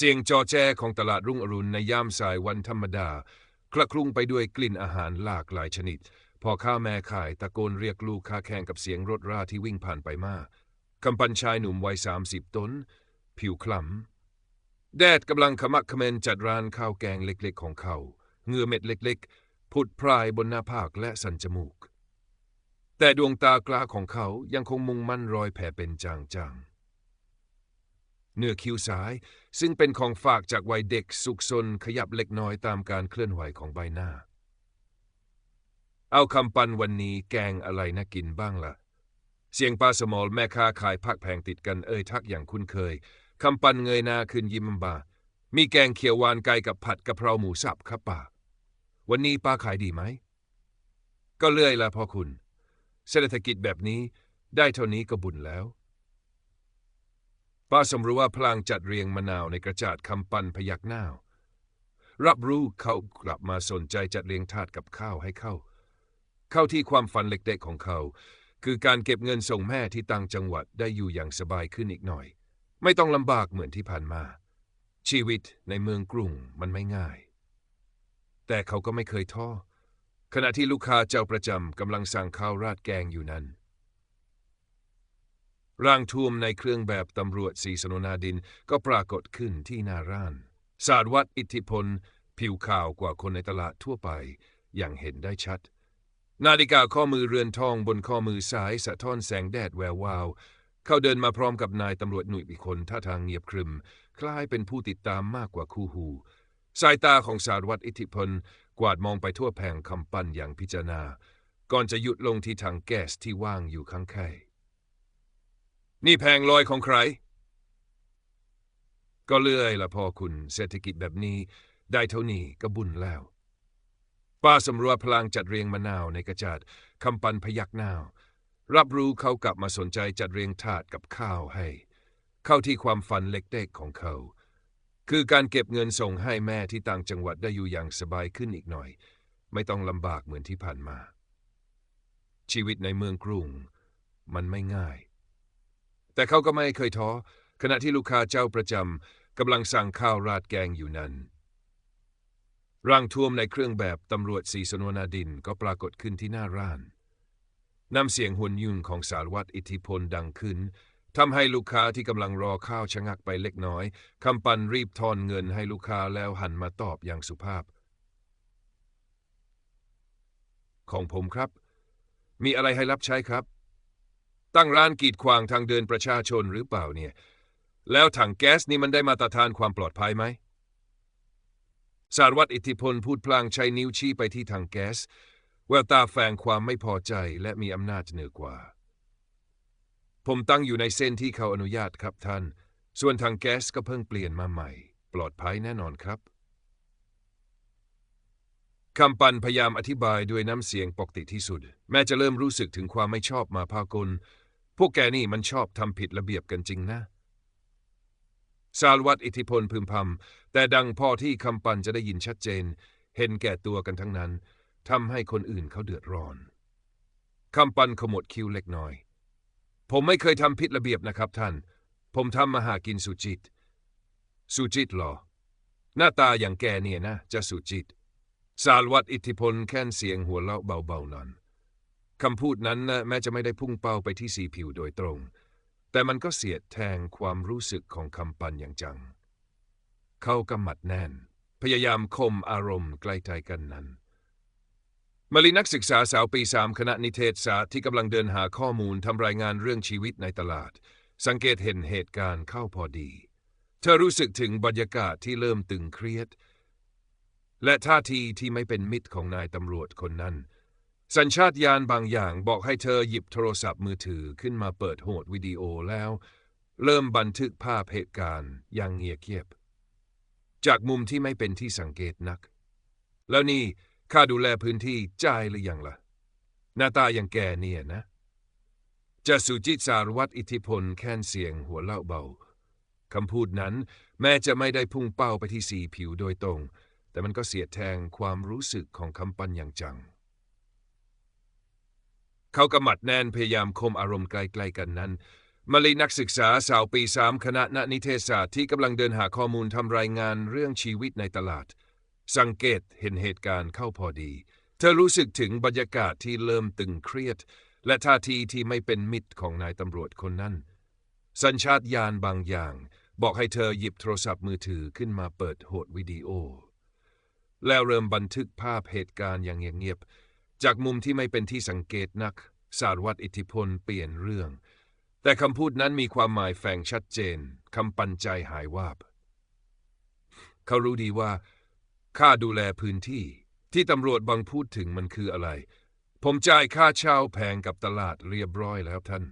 เสียงจอแจของตลาดรุ่งอรุณในยามสายวันธรรมดา คละคลุ้งไปด้วยกลิ่นอาหารหลากหลายชนิดพอข้าแม่ขายตะโกนเรียกลูกค้าแข่งกับเสียงรถราที่วิ่งผ่านไปมากำปันชายหนุ่มวัยสามสิบต้น ผิวคล้ำแดดกำลังขมักเขมนจัดร้านข้าวแกงเล็กๆของเขาเหงื่อเม็ดเล็กๆผุดพรายบนหน้าผากและสันจมูก แต่ดวงตากล้าของเขายังคงมุ่งมั่นรอยแผลเป็นจางๆ เนื้อคิ้วซ้าย ซึ่งเป็นของฝากจากวัยเด็กสุกซนขยับเล็กน้อยตามการเคลื่อนไหวของใบหน้า เอาคำปันวันนี้แกงอะไรน่ากินบ้างละ่ะ เสียงป้าสมอลแม่ค้าขายผักแพงติดกันเอ่ยทักอย่างคุ้นเคยคำปันเงยหน้าขึ้นยิ้มบามีแกงเขียวหวานไก่กับผัดกะเพราหมูสับครับป้าวันนี้ป้าขายดีไหม ก็เลื่อยละพ่อคุณ เศรษฐกิจแบบนี้ได้เท่านี้ก็บุญแล้ว ป้าสมรู้ว่าพลางจัดเรียงมะนาวในกระจาดคำปันพยักหน้า รับรู้เขากลับมาสนใจจัดเรียงถาดกับข้าวให้เข้า เข้าที่ความฝันเล็กๆของเขา คือการเก็บเงินส่งแม่ที่ต่างจังหวัดได้อยู่อย่างสบายขึ้นอีกหน่อย ไม่ต้องลำบากเหมือนที่ผ่านมา ชีวิตในเมืองกรุงมันไม่ง่าย แต่เขาก็ไม่เคยท้อขณะที่ลูกค้าเจ้าประจำกำลังสั่งข้าวราดแกงอยู่นั้น ร่างท่วมในเครื่องแบบตำรวจสีสนนาดินก็ปรากฏขึ้นที่หน้าร้าน สาดวัดอิทธิพล ผิวขาวกว่าคนในตลาดทั่วไป อย่างเห็นได้ชัด นาฬิกาข้อมือเรือนทองบนข้อมือซ้ายสะท้อนแสงแดดแวววาว เขาเดินมาพร้อมกับนายตำรวจหนุ่ยอีกคนท่าทางเงียบครึม คล้ายเป็นผู้ติดตามมากกว่าคู่หู สายตาของสารวัตรอิทธิพล กวาดมองไปทั่วแผงคำปั้นอย่างพิจารณา ก่อนจะหยุดลงที่ถังแก๊สที่ว่างอยู่ข้างแค่ นี่แพงลอยของใคร ก็เลื่อยละพ่อคุณเศรษฐกิจแบบนี้ ได้เท่านี้ก็บุญแล้ว ป้าสำรวจพลางจัดเรียงมะนาวในกระจาดคำปันพยักหน้า รับรู้เขากลับมาสนใจจัดเรียงถาดกับข้าวให้ เข้าที่ความฝันเล็กๆของเขา คือการเก็บเงินส่งให้แม่ที่ต่างจังหวัดได้อยู่อย่างสบายขึ้นอีกหน่อย ไม่ต้องลำบากเหมือนที่ผ่านมา ชีวิตในเมืองกรุง มันไม่ง่าย แต่เขาก็ไม่เคยท้อขณะที่ลูกค้าเจ้าประจำกำลังสั่งข้าวราดแกงอยู่นั้น ร่างท่วมในเครื่องแบบตำรวจสีสนวนาดินก็ปรากฏขึ้นที่หน้าร้านน้ำเสียงหุนยุ่งของสารวัตรอิทธิพลดังขึ้นทำให้ลูกค้าที่กำลังรอข้าวชะงักไปเล็กน้อยคำปันรีบทอนเงินให้ลูกค้าแล้วหันมาตอบอย่างสุภาพ ของผมครับ มีอะไรให้รับใช้ครับ ตั้งร้านกีดขวางทางเดินประชาชนหรือเปล่าเนี่ย แล้วถังแก๊สนี่มันได้มาตรฐานความปลอดภัยไหมสารวัตรอิทธิพลพูดพลางใช้นิ้วชี้ไปที่ถังแก๊สแววตาแฝงความไม่พอใจและมีอำนาจเหนือกว่า ผมตั้งอยู่ในเส้นที่เขาอนุญาตครับท่าน ส่วนทางแก๊สก็เพิ่งเปลี่ยนมาใหม่ ปลอดภัยแน่นอนครับคำปันพยายามอธิบายด้วยน้ำเสียงปกติที่สุด แม้จะเริ่มรู้สึกถึงความไม่ชอบมาพากล พวกแกนี่มันชอบทำผิดระเบียบกันจริงนะ สารวัตรอิทธิพลพึมพำแต่ดังพอที่คำปันจะได้ยินชัดเจน เห็นแก่ตัวกันทั้งนั้นทำให้คนอื่นเขาเดือดร้อนคำปันขมวดคิ้วเล็กน้อย ผมไม่เคยทำผิดระเบียบนะครับท่าน ผมทำมาหากินสุจิต สุจิตหรอ หน้าตาอย่างแกเนี่ยนะ จะสุจิต สารวัตรอิทธิพลแค่นเสียงหัวเราะเบาๆนั้น คำพูดนั้นนะแม้จะไม่ได้พุ่งเป้าไปที่สีผิวโดยตรง แต่มันก็เสียดแทงความรู้สึกของคำปันอย่างจัง เขากำมัดแน่น พยายามคมอารมณ์ใกล้ใจกันนั้นมารีนักศึกษาสาวปีสามคณะนิเทศศาสตร์ที่กำลังเดินหาข้อมูลทำรายงานเรื่องชีวิตในตลาด สังเกตเห็นเหตุการณ์เข้าพอดี เธอรู้สึกถึงบรรยากาศที่เริ่มตึงเครียด และท่าทีที่ไม่เป็นมิตรของนายตำรวจคนนั้น สัญชาตญาณบางอย่างบอกให้เธอหยิบโทรศัพท์มือถือขึ้นมาเปิดโหดวิดีโอแล้ว เริ่มบันทึกภาพเหตุการณ์อย่างเงียบเงียบ จากมุมที่ไม่เป็นที่สังเกตนัก แล้วนี่ข้าดูแลพื้นที่จ่ายหรือยังละ่ะ หน้าตาอย่างแกเนี่ยนะจะสุจิตสารวัตรอิทธิพลแค้นเสียงหัวเล่าเบาคำพูดนั้น แม้จะไม่ได้พุ่งเป้าไปที่สีผิวโดยตรง แต่มันก็เสียดแทงความรู้สึกของคำปันอย่างจัง เขากำมัดแน่นพยายามคมอารมณ์ใกล้ๆกันนั้นมาลีนักศึกษาสาวปีสามคณะนนิเทศศาสตร์ที่กำลังเดินหาข้อมูลทำรายงานเรื่องชีวิตในตลาด สังเกตเห็นเหตุการณ์เข้าพอดี เธอรู้สึกถึงบรรยากาศที่เริ่มตึงเครียด และท่าทีที่ไม่เป็นมิตรของนายตำรวจคนนั้น สัญชาตญาณบางอย่าง บอกให้เธอหยิบโทรศัพท์มือถือขึ้นมาเปิดโหดวิดีโอ แล้วเริ่มบันทึกภาพเหตุการณ์อย่างเงียบๆ จากมุมที่ไม่เป็นที่สังเกตนัก สารวัตรอิทธิพลเปลี่ยนเรื่อง แต่คำพูดนั้นมีความหมายแฝงชัดเจนคำปันใจหายวาบ เขารู้ดีว่าค่าดูแลพื้นที่ ที่ตำรวจบางพูดถึงมันคืออะไร ผมจ่ายค่าเช่าแพงกับตลาดเรียบร้อยแล้วท่าน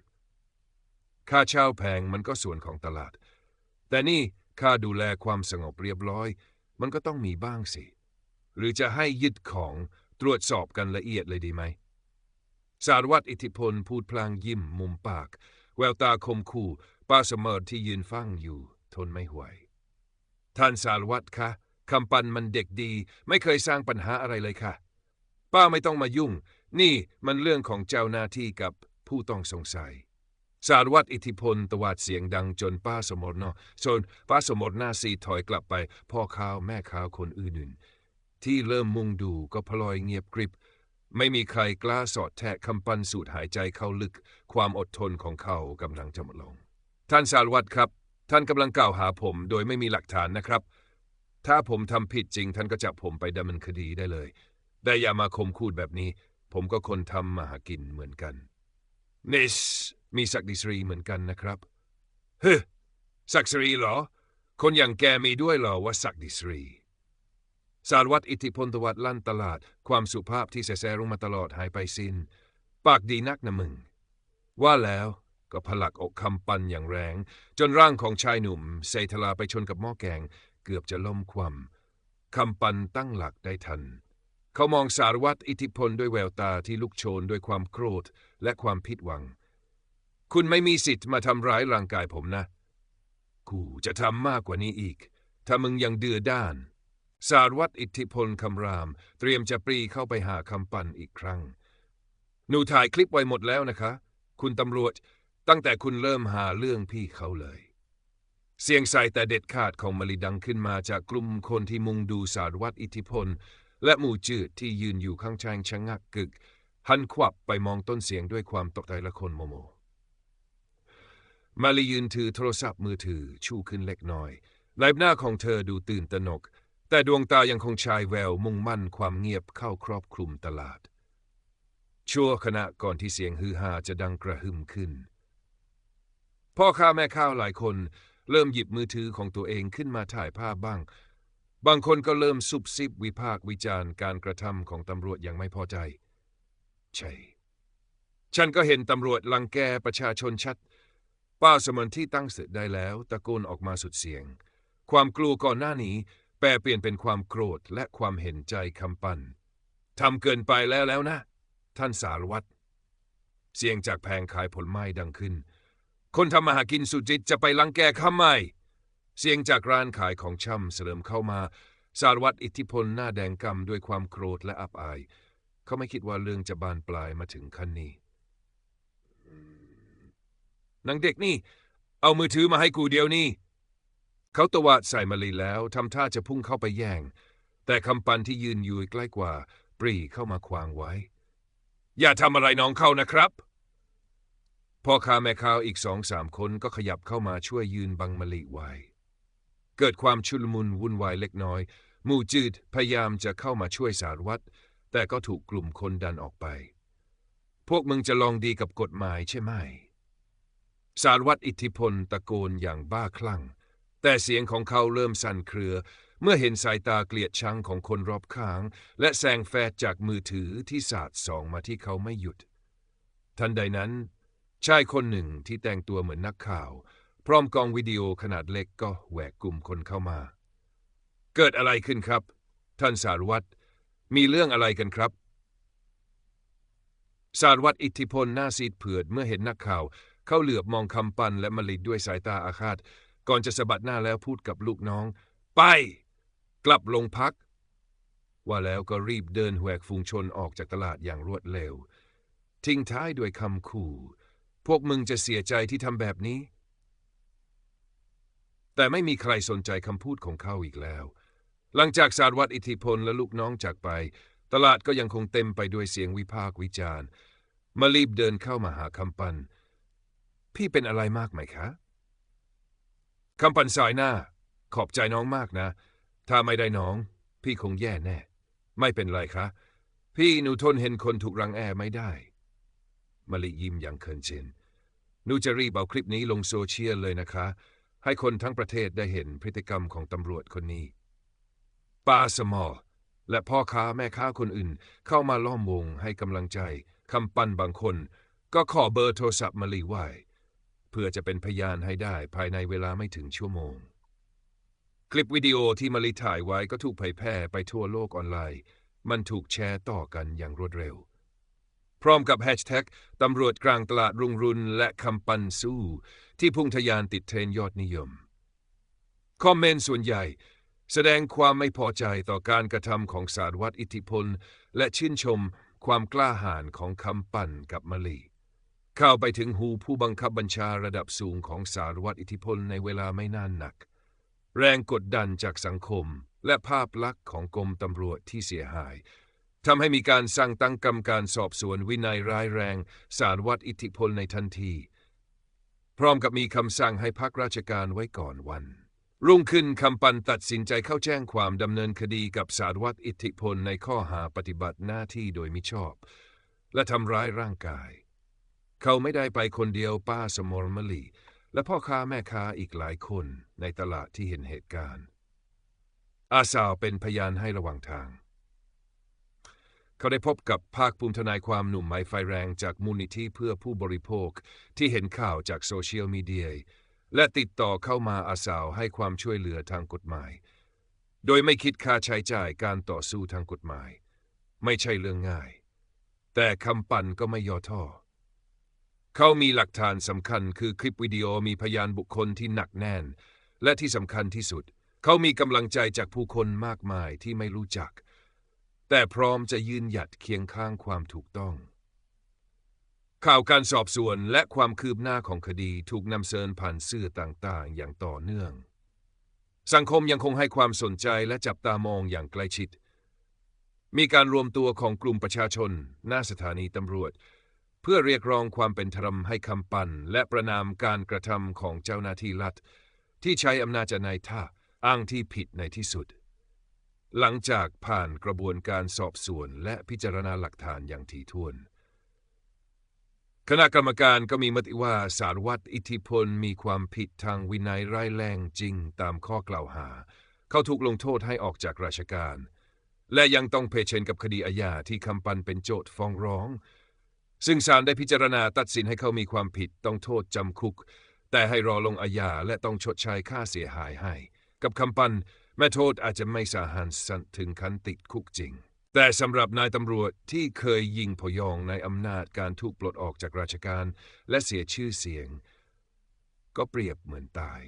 ค่าเช่าแพงมันก็ส่วนของตลาด แต่นี่ค่าดูแลความสงบเรียบร้อย มันก็ต้องมีบ้างสิ หรือจะให้ยึดของ ตรวจสอบกันละเอียดเลยดีไหม สารวัตรอิทธิพลพูดพลางยิ้มมุมปาก แววตาคมคู่ป้าเสมอที่ยืนฟังอยู่ ทนไม่ไหว ท่านสารวัตรคะคำปันมันเด็กดี ไม่เคยสร้างปัญหาอะไรเลยค่ะ ป้าไม่ต้องมายุ่ง นี่มันเรื่องของเจ้าหน้าที่กับผู้ต้องสงสัย สารวัตรอิทธิพลตวาดเสียงดังจนป้าสมรเนาะส่วนป้าสมรหน้าซีถอยกลับไป พ่อข้าวแม่ข้าวคนอื่นๆ ที่เริ่มมุงดูก็พลอยเงียบกริบ ไม่มีใครกล้าสอดแทะคำปันสูดหายใจเข้าลึก ความอดทนของเขากำลังจะหมดลง ท่านสารวัตรครับ ท่านกำลังกล่าวหาผมโดยไม่มีหลักฐานนะครับ ถ้าผมทำผิดจริง ท่านก็จับผมไปดำเนินคดีได้เลย แต่อย่ามาคมคูดแบบนี้ ผมก็คนทำมาหากินเหมือนกันนิสมีศักดิสรีเหมือนกันนะครับเฮ้ศักดิสรีเหรอ คนอย่างแกมีด้วยเหรอว่าศักดิสรี สารวัตรอิทธิพลตวัดลั่นตลาด ความสุภาพที่แสแสลงมาตลอดหายไปสิน้น ปากดีนักนะมึง ว่าแล้วก็ผลักอกคำปันอย่างแรง จนร่างของชายหนุ่มเซทลาไปชนกับหม้อแกง เกือบจะล้มคว่ำคำปันตั้งหลักได้ทัน เขามองสารวัตรอิทธิพลด้วยแววตาที่ลุกโชนด้วยความโกรธและความผิดหวัง คุณไม่มีสิทธิ์มาทำร้ายร่างกายผมนะ กูจะทำมากกว่านี้อีก ถ้ามึงยังเดือด้าน สารวัตรอิทธิพลคำราม เตรียมจะปรีเข้าไปหาคำปันอีกครั้ง หนูถ่ายคลิปไว้หมดแล้วนะคะ คุณตำรวจตั้งแต่คุณเริ่มหาเรื่องพี่เขาเลย เสียงใส่แต่เด็ดขาดของมลิดังขึ้นมาจากกลุ่มคนที่มุงดูสารวัตรอิทธิพล และหมู่จืดที่ยืนอยู่ข้างชางชะงักกึก หันขวับไปมองต้นเสียงด้วยความตกใจละคนโมโม มาลียืนถือโทรศัพท์มือถือชูขึ้นเล็กน้อยใบหน้าของเธอดูตื่นตระหนก แต่ดวงตายังคงชายแววมุ่งมั่นความเงียบเข้าครอบคลุมตลาด ชั่วขณะก่อนที่เสียงฮือฮาจะดังกระหึ่มขึ้น พ่อค้าแม่ข้าวหลายคนเริ่มหยิบมือถือของตัวเองขึ้นมาถ่ายภาพบ้าง บางคนก็เริ่มซุบซิบวิพากวิจารณ์การกระทำของตำรวจอย่างไม่พอใจ ใช่ ฉันก็เห็นตำรวจลังแกประชาชนชัด ป้าสมนที่ตั้งสึกได้แล้ว ตะโกนออกมาสุดเสียง ความกลัวก่อนหน้านี้ แปลเปลี่ยนเป็นความโกรธและความเห็นใจคำปันทำเกินไปแล้วแล้วนะ ท่านสารวัตรเสียงจากแผงขายผลไม้ดังขึ้น คนทำมาหากินสุจิตจะไปลังแกข้าไม่ เสียงจากร้านขายของช่ำเสริมเข้ามา สารวัตรอิทธิพลหน้าแดงกำด้วยความโกรธและอับอาย เขาไม่คิดว่าเรื่องจะบานปลายมาถึงขั้นนี้นางเด็กนี่ เอามือถือมาให้กูเดียวนี่ เขาตวาดใส่มาลีแล้วทำท่าจะพุ่งเข้าไปแย่ง แต่คำปันที่ยืนอยู่ใกล้กว่า ปรีเข้ามาขวางไว้ อย่าทำอะไรน้องเขานะครับ พ่อค้าแม่ค้าอีกสองสามคนก็ขยับเข้ามาช่วยยืนบังมะลิไว้ เกิดความชุลมุนวุ่นวายเล็กน้อย มู่จืดพยายามจะเข้ามาช่วยสารวัตรแต่ก็ถูกกลุ่มคนดันออกไป พวกมึงจะลองดีกับกฎหมายใช่ไหม สารวัตรอิทธิพลตะโกนอย่างบ้าคลั่ง แต่เสียงของเขาเริ่มสั่นเครือ เมื่อเห็นสายตาเกลียดชังของคนรอบข้าง และแสงแฟดจากมือถือที่สาดส่องมาที่เขาไม่หยุด ทันใดนั้น ชายคนหนึ่งที่แต่งตัวเหมือนนักข่าว พร้อมกองวิดีโอขนาดเล็กก็แหวกกลุ่มคนเข้ามา เกิดอะไรขึ้นครับ ท่านสารวัตรมีเรื่องอะไรกันครับ สารวัตรอิทธิพลหน้าซีดเผือดเมื่อเห็นนักข่าว เขาเหลือบมองคำปันและมลิดด้วยสายตาอาฆาต ก่อนจะสะบัดหน้าแล้วพูดกับลูกน้อง ไป กลับลงพัก ว่าแล้วก็รีบเดินแหวกฝูงชนออกจากตลาดอย่างรวดเร็ว ทิ้งท้ายด้วยคำขู่ พวกมึงจะเสียใจที่ทำแบบนี้ แต่ไม่มีใครสนใจคำพูดของเขาอีกแล้ว หลังจากสารวัตรอิทธิพลและลูกน้องจากไป ตลาดก็ยังคงเต็มไปด้วยเสียงวิพากษ์วิจารณ์มารีบเดินเข้ามาหาคำปัน พี่เป็นอะไรมากไหมคะ คำปันสายหน้า ขอบใจน้องมากนะ ถ้าไม่ได้น้อง พี่คงแย่แน่ ไม่เป็นไรคะ พี่หนูทนเห็นคนถูกรังแอไม่ได้มาลิยิ้มอย่างเคินเชินหนูจะรีบเอาคลิปนี้ลงโซเชียลเลยนะคะ ให้คนทั้งประเทศได้เห็นพฤติกรรมของตำรวจคนนี้ป้าสมอ และพ่อค้าแม่ค้าคนอื่น เข้ามาล้อมวงให้กำลังใจคำปั้นบางคน ก็ขอเบอร์โทรศัพท์มาลีไว้ พื่อจะเป็นพยานให้ได้ภายในเวลาไม่ถึงชั่วโมง คลิปวิดีโอที่มาลีถ่ายไว้ก็ถูกเผยแพร่ไปทั่วโลกออนไลน์ มันถูกแชร์ต่อกันอย่างรวดเร็ว พร้อมกับแฮชแท็กตำรวจกลางตลาดรุงรุนและคำปันสู้ ที่พุ่งทะยานติดเทรนยอดนิยม คอมเมนต์ส่วนใหญ่แสดงความไม่พอใจต่อการกระทำของสารวัตรอิทธิพล และชื่นชมความกล้าหาญของคำปั่นกับมะลี เข้าไปถึงหูผู้บังคับบัญชาระดับสูงของสารวัตรอิทธิพลในเวลาไม่นานนัก แรงกดดันจากสังคมและภาพลักษณ์ของกรมตำรวจที่เสียหายทำให้มีการสั่งตั้งกรรมการสอบสวนวินัยร้ายแรง สารวัตรอิทธิพลในทันที พร้อมกับมีคำสั่งให้พักราชการไว้ก่อนวัน รุ่งขึ้นคำปันตัดสินใจเข้าแจ้งความดำเนินคดีกับสารวัตรอิทธิพลในข้อหาปฏิบัติหน้าที่โดยมิชอบ และทำร้ายร่างกาย เขาไม่ได้ไปคนเดียวป้าสมอรมลี และพ่อค้าแม่ค้าอีกหลายคนในตลาดที่เห็นเหตุการณ์ อาสาวเป็นพยานให้ระหว่างทาง เขาได้พบกับภาคภูมิทนายความหนุ่มไม้ไฟแรงจากมูลนิธิเพื่อผู้บริโภคที่เห็นข่าวจากโซเชียลมีเดียและติดต่อเข้ามาอาสาวให้ความช่วยเหลือทางกฎหมาย โดยไม่คิดค่าใช้จ่ายการต่อสู้ทางกฎหมาย ไม่ใช่เรื่องง่าย แต่คำปั่นก็ไม่ย่อท้อ เขามีหลักฐานสำคัญคือคลิปวิดีโอมีพยานบุคคลที่หนักแน่น และที่สำคัญที่สุด เขามีกำลังใจจากผู้คนมากมายที่ไม่รู้จัก แต่พร้อมจะยืนหยัดเคียงข้างความถูกต้อง ข่าวการสอบสวนและความคืบหน้าของคดีถูกนำเสนอผ่านสื่อต่างๆ อย่างต่อเนื่อง สังคมยังคงให้ความสนใจและจับตามองอย่างใกล้ชิด มีการรวมตัวของกลุ่มประชาชน หน้าสถานีตำรวจ พื่อเรียกร้องความเป็นธรรมให้คำปันและประนามการกระทำของเจ้าหน้าที่รัฐ ที่ใช้อำนาจในท่าอ้างที่ผิดในที่สุด หลังจากผ่านกระบวนการสอบสวนและพิจารณาหลักฐานอย่างถี่ถ้วน คณะกรรมการก็มีมติว่าสารวัตรอิทธิพลมีความผิดทางวินัยร้ายแรงจริงตามข้อกล่าวหา เขาถูกลงโทษให้ออกจากราชการ และยังต้องเผชิญกับคดีอาญาที่คำปันเป็นโจทย์ฟ้องร้อง ซึ่งศาลได้พิจารณาตัดสินให้เขามีความผิดต้องโทษจำคุก แต่ให้รอลงอาญาและต้องชดใช้ค่าเสียหายให้ กับคำปันแม้โทษอาจจะไม่สาหัสถึงขั้นติดคุกจริง แต่สำหรับนายตำรวจที่เคยยิงพยองในอำนาจการถูกปลดออกจากราชการ และเสียชื่อเสียง ก็เปรียบเหมือนตาย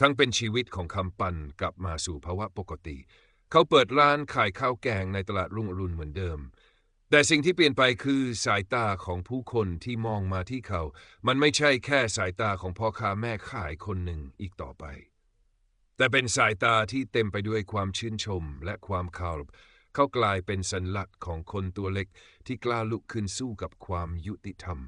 ทั้งเป็นชีวิตของคำปันกลับมาสู่ภาวะปกติ เขาเปิดร้านขายข้าวแกงในตลาดรุ่งอรุณเหมือนเดิม แต่สิ่งที่เปลี่ยนไปคือสายตาของผู้คนที่มองมาที่เขา มันไม่ใช่แค่สายตาของพ่อค้าแม่ขายคนหนึ่งอีกต่อไป แต่เป็นสายตาที่เต็มไปด้วยความชื่นชมและความเคารพเขากลายเป็นสัญลักษณ์ของคนตัวเล็กที่กล้าลุกขึ้นสู้กับความยุติธรรม